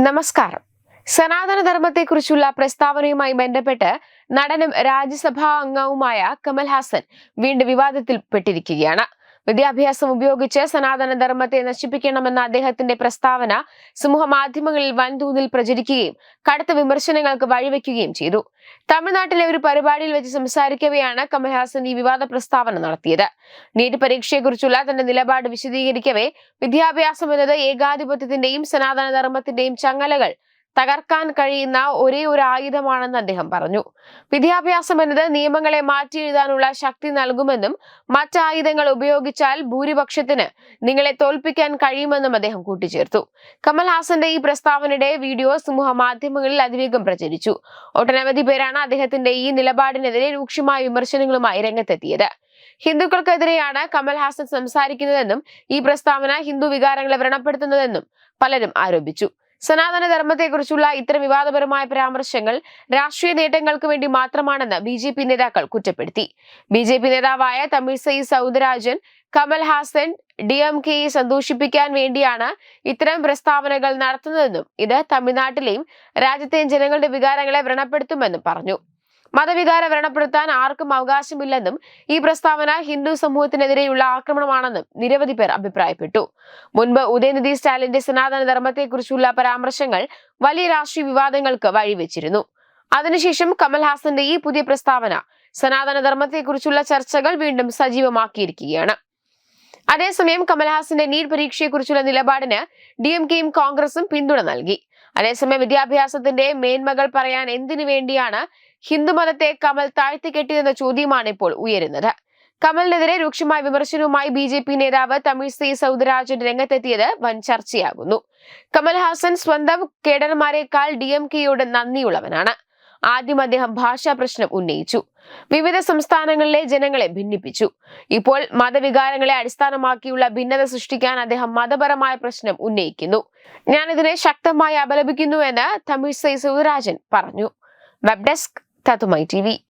നമസ്കാരം. സനാതന ധർമ്മത്തെക്കുറിച്ചുള്ള പ്രസ്താവനയുമായി ബന്ധപ്പെട്ട് നടനും രാജ്യസഭാ അംഗവുമായ കമൽഹാസൻ വീണ്ടും വിവാദത്തിൽ പെട്ടിരിക്കുകയാണ് വിദ്യാഭ്യാസം ഉപയോഗിച്ച് സനാതന ധർമ്മത്തെ നശിപ്പിക്കണമെന്ന അദ്ദേഹത്തിന്റെ പ്രസ്താവന സമൂഹ മാധ്യമങ്ങളിൽ വൻതോതിൽ പ്രചരിക്കുകയും കടുത്ത വിമർശനങ്ങൾക്ക് വഴിവെക്കുകയും ചെയ്തു. തമിഴ്നാട്ടിലെ ഒരു പരിപാടിയിൽ വെച്ച് സംസാരിക്കവെയാണ് കമൽഹാസൻ ഈ വിവാദ പ്രസ്താവന നടത്തിയത്. നീറ്റ് പരീക്ഷയെക്കുറിച്ചുള്ള തന്റെ നിലപാട് വിശദീകരിക്കവേ വിദ്യാഭ്യാസം എന്നത് ഏകാധിപത്യത്തിന്റെയും സനാതന ധർമ്മത്തിന്റെയും ചങ്ങലകൾ തകർക്കാൻ കഴിയുന്ന ഒരേ ഒരു ആയുധമാണെന്ന് അദ്ദേഹം പറഞ്ഞു. വിദ്യാഭ്യാസം എന്നത് നിയമങ്ങളെ മാറ്റി എഴുതാനുള്ള ശക്തി നൽകുമെന്നും മറ്റായുധങ്ങൾ ഉപയോഗിച്ചാൽ ഭൂരിപക്ഷത്തിന് നിങ്ങളെ തോൽപ്പിക്കാൻ കഴിയുമെന്നും അദ്ദേഹം കൂട്ടിച്ചേർത്തു. കമൽഹാസന്റെ ഈ പ്രസ്താവനയുടെ വീഡിയോ സമൂഹ മാധ്യമങ്ങളിൽ അതിവേഗം പ്രചരിച്ചു. ഒട്ടനവധി പേരാണ് അദ്ദേഹത്തിന്റെ ഈ നിലപാടിനെതിരെ രൂക്ഷമായ വിമർശനങ്ങളുമായി രംഗത്തെത്തിയത്. ഹിന്ദുക്കൾക്കെതിരെയാണ് കമൽഹാസൻ സംസാരിക്കുന്നതെന്നും ഈ പ്രസ്താവന ഹിന്ദു വികാരങ്ങളെ വ്രണപ്പെടുത്തുന്നതെന്നും പലരും ആരോപിച്ചു. സനാതന ധർമ്മത്തെക്കുറിച്ചുള്ള ഇത്തരം വിവാദപരമായ പരാമർശങ്ങൾ രാഷ്ട്രീയ നേട്ടങ്ങൾക്ക് വേണ്ടി മാത്രമാണെന്ന് ബി ജെ പി നേതാക്കൾ കുറ്റപ്പെടുത്തി. ബി ജെ പി നേതാവായ തമിഴ്സൈ സൗന്ദരാജൻ കമൽഹാസൻ ഡി എം കെയെ സന്തോഷിപ്പിക്കാൻ വേണ്ടിയാണ് ഇത്തരം പ്രസ്താവനകൾ നടത്തുന്നതെന്നും ഇത് തമിഴ്നാട്ടിലെയും രാജ്യത്തെയും ജനങ്ങളുടെ വികാരങ്ങളെ വ്രണപ്പെടുത്തുമെന്നും പറഞ്ഞു. മതവികാര വ്രണപ്പെടുത്താൻ ആർക്കും അവകാശമില്ലെന്നും ഈ പ്രസ്താവന ഹിന്ദു സമൂഹത്തിനെതിരെയുള്ള ആക്രമണമാണെന്നും നിരവധി പേർ അഭിപ്രായപ്പെട്ടു. മുൻപ് ഉദയനിധി സ്റ്റാലിന്റെ സനാതന ധർമ്മത്തെക്കുറിച്ചുള്ള പരാമർശങ്ങൾ വലിയ രാഷ്ട്രീയ വിവാദങ്ങൾക്ക് വഴിവെച്ചിരുന്നു. അതിനുശേഷം കമൽഹാസന്റെ ഈ പുതിയ പ്രസ്താവന സനാതന ധർമ്മത്തെക്കുറിച്ചുള്ള ചർച്ചകൾ വീണ്ടും സജീവമാക്കിയിരിക്കുകയാണ്. അതേസമയം കമൽഹാസന്റെ നീറ്റ് പരീക്ഷയെക്കുറിച്ചുള്ള നിലപാടിന് ഡി എം കെയും കോൺഗ്രസും പിന്തുണ നൽകി. അതേസമയം വിദ്യാഭ്യാസത്തിന്റെ മേന്മകൾ പറയാൻ എന്തിനു വേണ്ടിയാണ് ഹിന്ദുമതത്തെ കമൽ താഴ്ത്തിക്കെട്ടിയെന്ന ചോദ്യമാണ് ഇപ്പോൾ ഉയരുന്നത്. കമലിനെതിരെ രൂക്ഷമായ വിമർശനവുമായി ബി ജെ പി നേതാവ് തമിഴ്സൈ സൗദരാജൻ രംഗത്തെത്തിയത് വൻ ചർച്ചയാകുന്നു. കമൽഹാസൻ സ്വന്തം കേഡർമാരെക്കാൾ ഡി എം കെയോട് നന്ദിയുള്ളവനാണ്. ആദ്യം അദ്ദേഹം ഭാഷാ പ്രശ്നം ഉന്നയിച്ചു. വിവിധ സംസ്ഥാനങ്ങളിലെ ജനങ്ങളെ ഭിന്നിപ്പിച്ചു. ഇപ്പോൾ മതവികാരങ്ങളെ അടിസ്ഥാനമാക്കിയുള്ള ഭിന്നത സൃഷ്ടിക്കാൻ അദ്ദേഹം മതപരമായ പ്രശ്നം ഉന്നയിക്കുന്നു. ഞാൻ ഇതിനെ ശക്തമായി അപലപിക്കുന്നുവെന്ന് തമിഴ്സൈ സൗരാജൻ പറഞ്ഞു. വെബ് ഡെസ്ക് തത്തുമൈ ടി